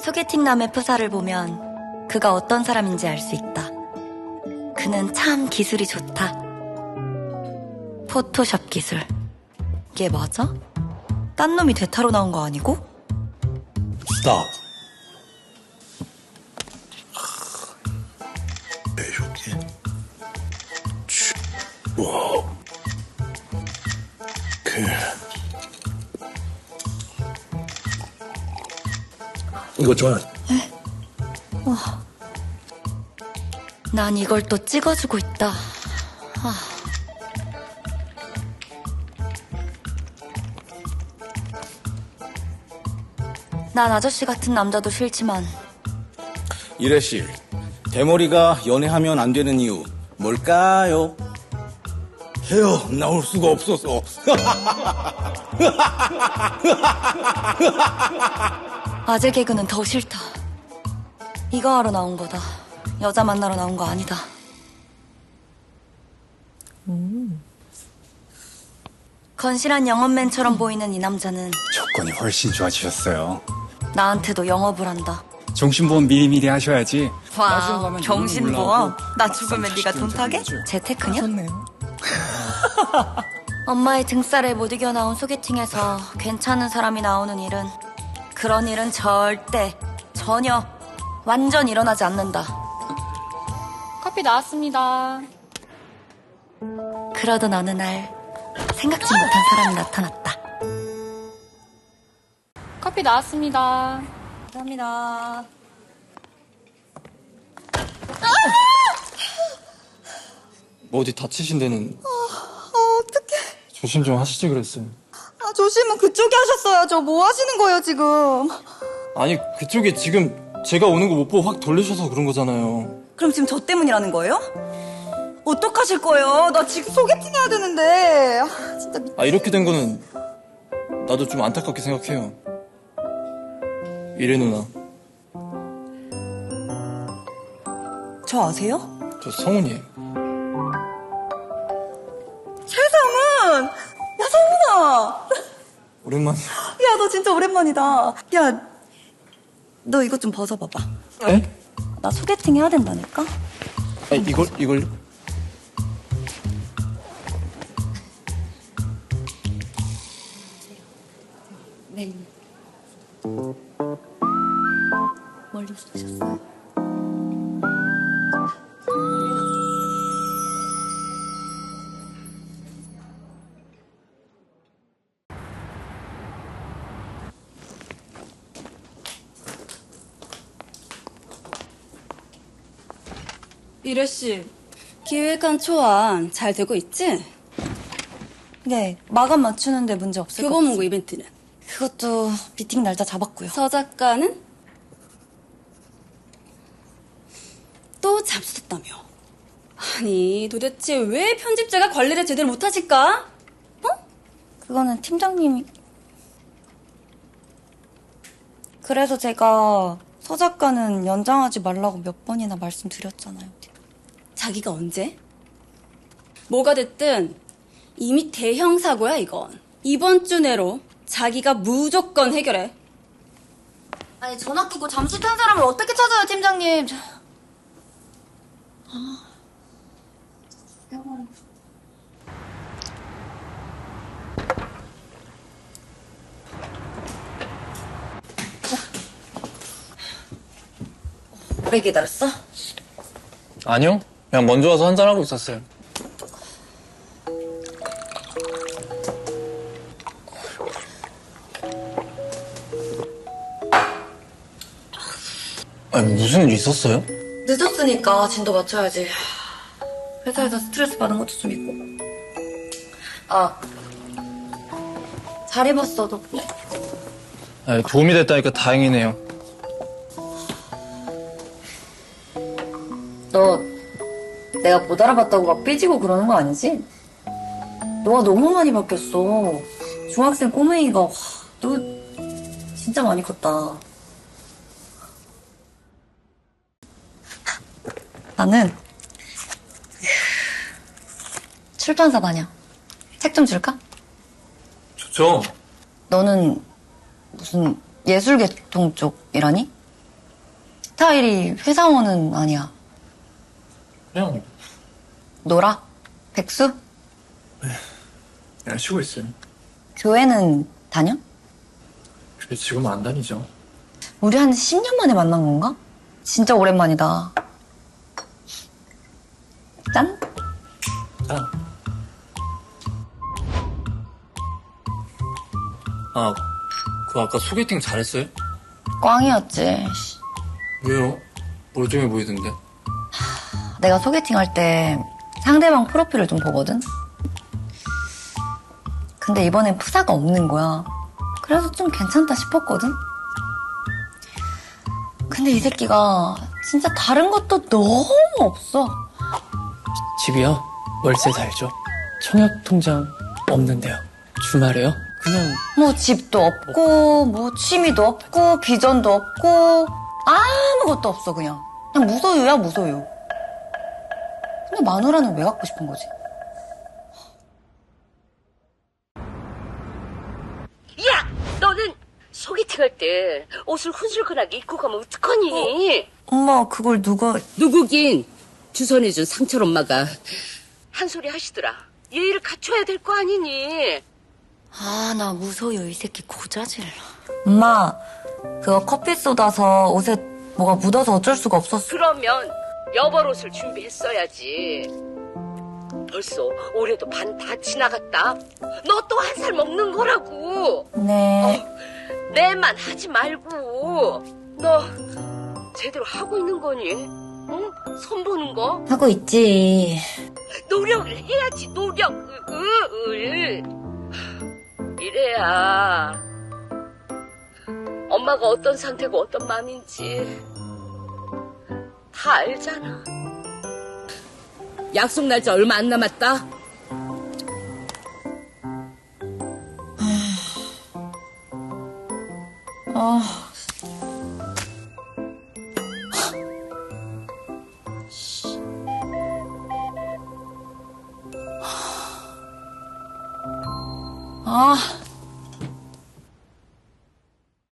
소개팅 남의 프사를 보면 그가 어떤 사람인지 알 수 있다. 그는 참 기술이 좋다. 포토샵 기술. 이게 맞아? 딴 놈이 대타로 나온 거 아니고? 스탑. 치. 와. 그. 이거 좋아. 난 이걸 또 찍어주고 있다. 아. 난 아저씨 같은 남자도 싫지만 이래 씨, 대머리가 연애하면 안 되는 이유 뭘까요? 헤어 나올 수가 없어서. 아재 개그는 더 싫다. 이거 하러 나온 거다. 여자 만나러 나온 거 아니다. 건실한 영업맨처럼 보이는 이 남자는 조건이 훨씬 좋아지셨어요. 나한테도 영업을 한다. 정신보험 미리미리 하셔야지. 와, 정신보험? 나 죽으면 네가 돈 타게? 재테크냐? 엄마의 등살에 못 이겨 나온 소개팅에서 괜찮은 사람이 나오는 일은 그런 일은 절대 전혀 완전 일어나지 않는다. 커피 나왔습니다. 그러던 어느 날 생각지 못한 사람이 나타났다. 커피 나왔습니다. 감사합니다. 뭐 어디 다치신 데는 아, 어떡해. 조심 좀 하시지 그랬어요. 아, 조심은 그쪽이 하셨어야죠. 뭐 하시는 거예요, 지금? 아니 그쪽에 지금 제가 오는 거 못 보고 확 돌리셔서 그런 거잖아요. 그럼 지금 저 때문이라는 거예요? 어떡하실 거예요? 나 지금 소개팅 해야 되는데. 아, 진짜 미... 아 이렇게 된 거는 나도 좀 안타깝게 생각해요. 이래 누나, 저 아세요? 저 성훈이에요. 최성은! 야, 성훈아! 오랜만이야. 야, 너 진짜 오랜만이다. 야, 너 이것 좀 벗어봐봐. 에? 나 소개팅 해야 된다니까? 아 이걸 이걸 이래 씨, 기획안 초안 잘 되고 있지? 네, 마감 맞추는데 문제 없을 것 교보문고 이벤트는 그것도 미팅 날짜 잡았고요. 서 작가는 또 잠수탔다며. 아니 도대체 왜 편집자가 관리를 제대로 못하실까? 그거는 팀장님이. 그래서 제가 서 작가는 연장하지 말라고 몇 번이나 말씀드렸잖아요. 자기가 언제? 뭐가 됐든 이미 대형 사고야 이건. 이번 주 내로 자기가 무조건 해결해. 아니 전화 끼고 잠수 탄 사람을 어떻게 찾아요, 팀장님? 오래 기다렸어? 아니요. 그냥 먼저 와서 한잔 하고 있었어요. 아니 무슨 일 있었어요? 늦었으니까 진도 맞춰야지. 회사에서 스트레스 받은 것도 좀 있고. 아, 잘 입었어, 덕분에. 아, 도움이 됐다니까 다행이네요. 너 내가 못 알아봤다고 막 삐지고 그러는 거 아니지? 너가 너무 많이 바뀌었어. 중학생 꼬맹이가 와, 너 진짜 많이 컸다. 나는 출판사 다녀. 책좀 줄까? 좋죠. 너는 무슨 예술 계통 쪽 일하니? 스타일이 회사원은 아니야. 그냥 노라? 백수? 그냥 쉬고 있어요. 교회는 다녀? 근데 지금 안 다니죠. 우리 한 10년 만에 만난 건가? 진짜 오랜만이다. 짠? 아, 그 아까 소개팅 잘했어요? 꽝이었지. 왜요? 멀쩡해 보이던데. 내가 소개팅 할 때 상대방 프로필을 좀 보거든? 근데 이번엔 프사가 없는 거야. 그래서 좀 괜찮다 싶었거든? 근데 이 새끼가 진짜 다른 것도 너무 없어. 집이요? 월세 살죠? 청약 통장 없는데요. 주말에요? 그냥 뭐 집도 없고, 뭐 취미도 없고, 비전도 없고, 아무것도 없어, 그냥. 그냥 무소유야, 무소유. 근데 마누라는 왜 갖고 싶은 거지? 야! 너는 소개팅 할 때 옷을 훈술근하게 입고 가면 어떡하니? 엄마, 그걸 누가. 누구긴 주선해준 상철 엄마가 한 소리 하시더라. 예의를 갖춰야 될 거 아니니? 아, 나 무소유, 이 새끼 고자질. 엄마, 그거 커피 쏟아서 옷에 뭐가 묻어서 어쩔 수가 없었어. 그러면 여벌 옷을 준비했어야지. 벌써 올해도 반 다 지나갔다. 너 또 한 살 먹는 거라고. 네. 내만 하지 말고. 너 제대로 하고 있는 거니? 응? 선 보는 거? 하고 있지. 노력을 해야지 노력을 이래야 엄마가 어떤 상태고 어떤 마음인지 다 알잖아. 약속 날짜 얼마 안 남았다. 아. 아,